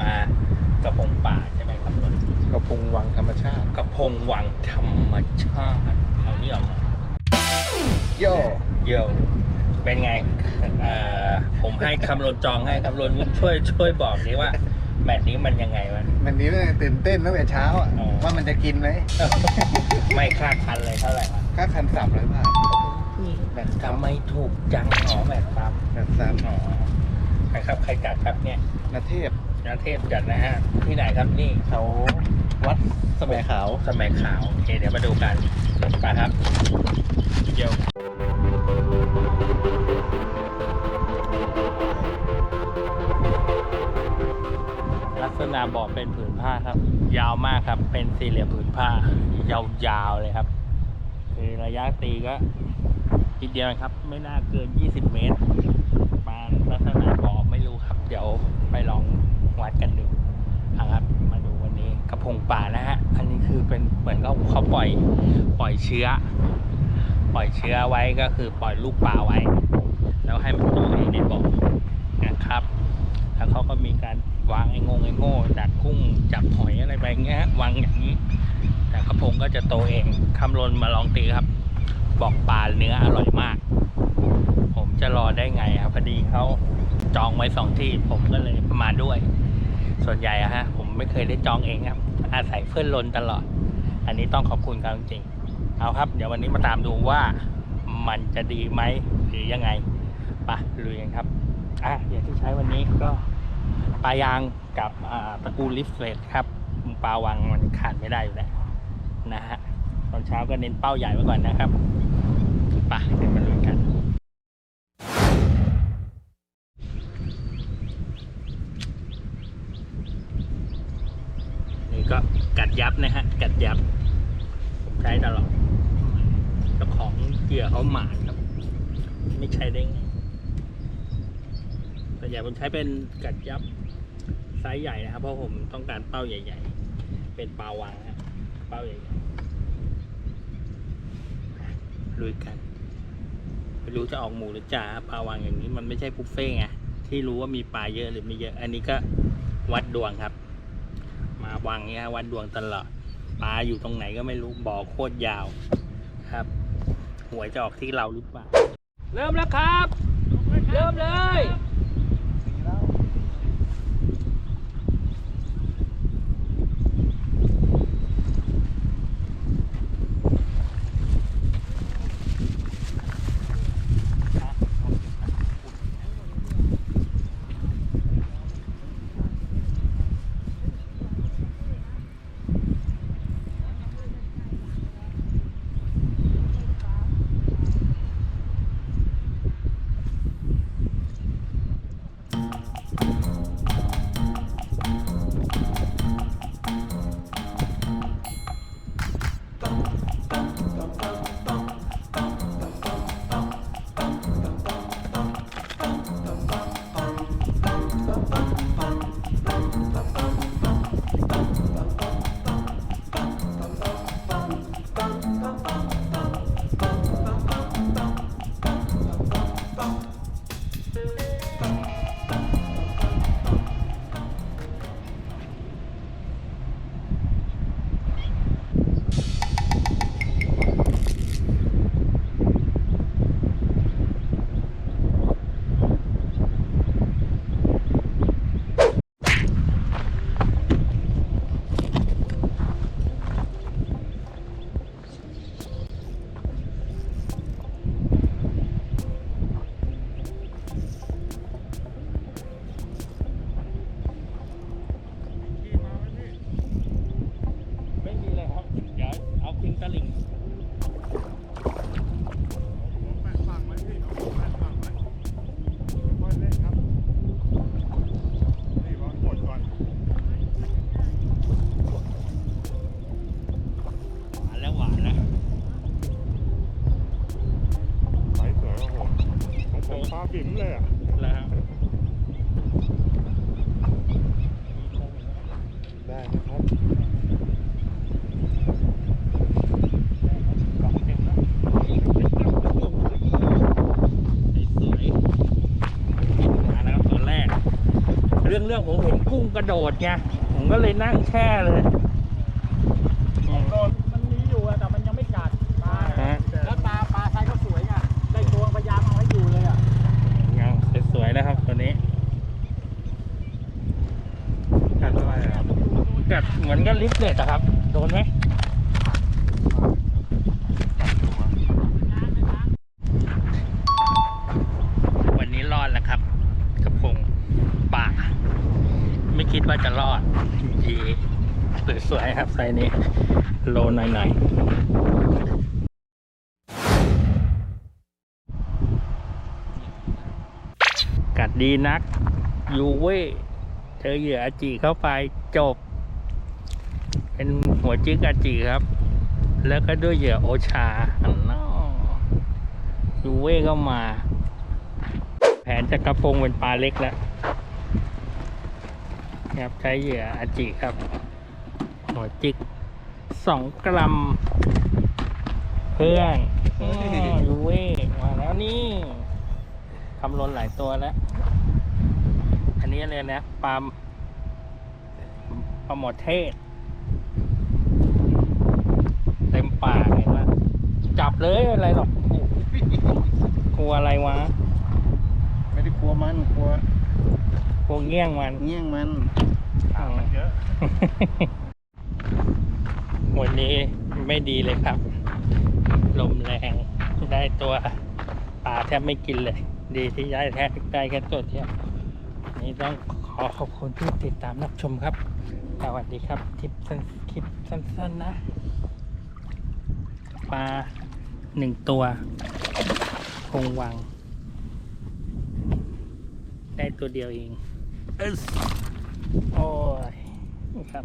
มากระพงป่าใช่ไหมครับนนท์กระพงวังธรรมชาติกระพงวังธรรมชาติเอานี่ออกมาโย่เยี่ยวเป็นไงเอ่อผมให้คำรนจองให้คำรนช่วยช่วยบอกนี้ว่าแมตช์นี้มันยังไงวะวันนี้เนี่ยตื่นเต้นตั้งแต่เช้าอะอ๋อว่ามันจะกินไหมไม่คาดคันเลยเท่าไหร่วะค่าคันสามร้อยบาทแบบทำไมถูกจังหรอแบบตามแบบสามอ๋อใครครับใครจัดครับเนี่ยนาเทพ นาเทพจัดนะฮะ ที่ไหนครับนี่เขาวัดสมัยขาวสมัยขาว โอเค เดี๋ยวมาดูกันไปครับเดี๋ยวลักษณะบ่อเป็นผืนผ้าครับ ยาวมากครับ เป็นสี่เหลี่ยมผืนผ้า ยาวๆเลยครับ คือระยะตีก็ทีเดียวนะครับ ไม่น่าเกิน 20 เมตร มาลักษณะบ่อไม่รู้ครับ เดี๋ยวไปลอง วัดกันดูนะครับ มาดูวันนี้กระพงป่านะฮะ อันนี้คือเป็นเหมือนเขาเขาปล่อยปล่อยเชื้อ ปล่อยเชื้อไว้ก็คือปล่อยลูกปลาไว้ แล้วให้มันโตเองในบ่อนะครับ แล้วเขาก็มีการวางไอ้งงไอ้โง่ดักกุ้งจับหอยอะไรไปเงี้ยวางอย่างนี้ แต่กระพงก็จะโตเองคำลนมาลองตีครับ บอกปลาเนื้ออร่อยมาก ผมจะรอได้ไงครับพอดีเขา จองไว้สองที่ผมก็เลยมาด้วย ส่วนใหญ่อะฮะผมไม่เคยได้จองเองครับ อาศัยเพื่อนลนตลอด อันนี้ต้องขอบคุณเขาจริงๆเอาครับ เดี๋ยววันนี้มาตามดูว่ามันจะดีไหมหรือยังไงไปะลุยกันครับอะอย่างที่ใช้วันนี้ก็ปลายางกับตะกูลิฟเลตครับปลาวังมันขาดไม่ได้อยู่แล้วนะฮะตอนเช้าก็เน้นเป้าใหญ่ไว้ก่อนนะครับไปะเดี๋ยวมาลุยกัน นี่ กัดยับนะฮะ กัดยับ ผมใช้ตลอดเจ้าของเหยื่อเขาหมานครับ ไม่ใช้ได้ไงแต่ใหญ่ผมใช้เป็นกัดยับไซส์ใหญ่นะครับ เพราะผมต้องการเป้าใหญ่ ๆ เป็นปลาวังฮะเป้าใหญ่ๆลุยกันไม่รู้จะออกหมูหรือจ่าปลาวังอย่างนี้มันไม่ใช่บุฟเฟ่ไงที่รู้ว่ามีปลาเยอะหรือไม่เยอะ อันนี้ก็วัดดวงครับ วังเนี้ยวัดดวงตลอดปลาอยู่ตรงไหนก็ไม่รู้บ่อโคตรยาวครับหวยจะออกที่เราหรือเปล่า เริ่มแล้วครับ เริ่มเลย เรื่องเรื่องผมเห็นกุ้งกระโดดไงผมก็เลยนั่งแช่เลยโดนมันมีอยู่อะแต่มันยังไม่กัดปลาฮะแล้วปลาปลาไซส์ก็สวยไงได้ตัวพยายามเอาให้อยู่เลยอะยังสวยๆนะครับตัวนี้กัดอะไรอะกัดเหมือนกับลิฟเลตอะครับ โดนไหมวันนี้รอดแล้วครับ กระพงป่า ไม่ คิดว่าจะรอดดีสวยๆครับไซนี้ โลหน่อยๆกัดดีนัก ยูเว่เจอเหยื่ออาจีเข้าไปจบ เป็นหัวจิกอาจีครับ แล้วก็ด้วยเหยื่อโอชาอันนอยูเว่ก็มา แผนจะกระพงเป็นปลาเล็กแล้ว ครับใช้เหยื่ออาจิครับ หัวจิกสองกรัม เพื่อนอ้อยูเว่มาแล้วนี่คำลนหลายตัวแล้ว อันนี้เลยนะปลาปลาหมดเทศ เต็มปากเห็นไหมจับเลยอะไรหรอกกลัวอะไรวะ ไม่ได้กลัวมันกลัวกลัว เงี้ยงมัน เงี้ยงมันมันเยอะ วันนี้ไม่ดีเลยครับ ลมแรง ได้ตัวปลาแทบไม่กินเลย ดีที่ได้แทบได้แค่ตัวเดียววันนี้ต้องขอขอบคุณที่ติดตามรับชมครับ สวัสดีครับ คลิปสั้นคลิปสั้นๆนะ ปลาหนึ่งตัวคงวัง ได้ตัวเดียวเองอึ๊ส โอ้ยครับ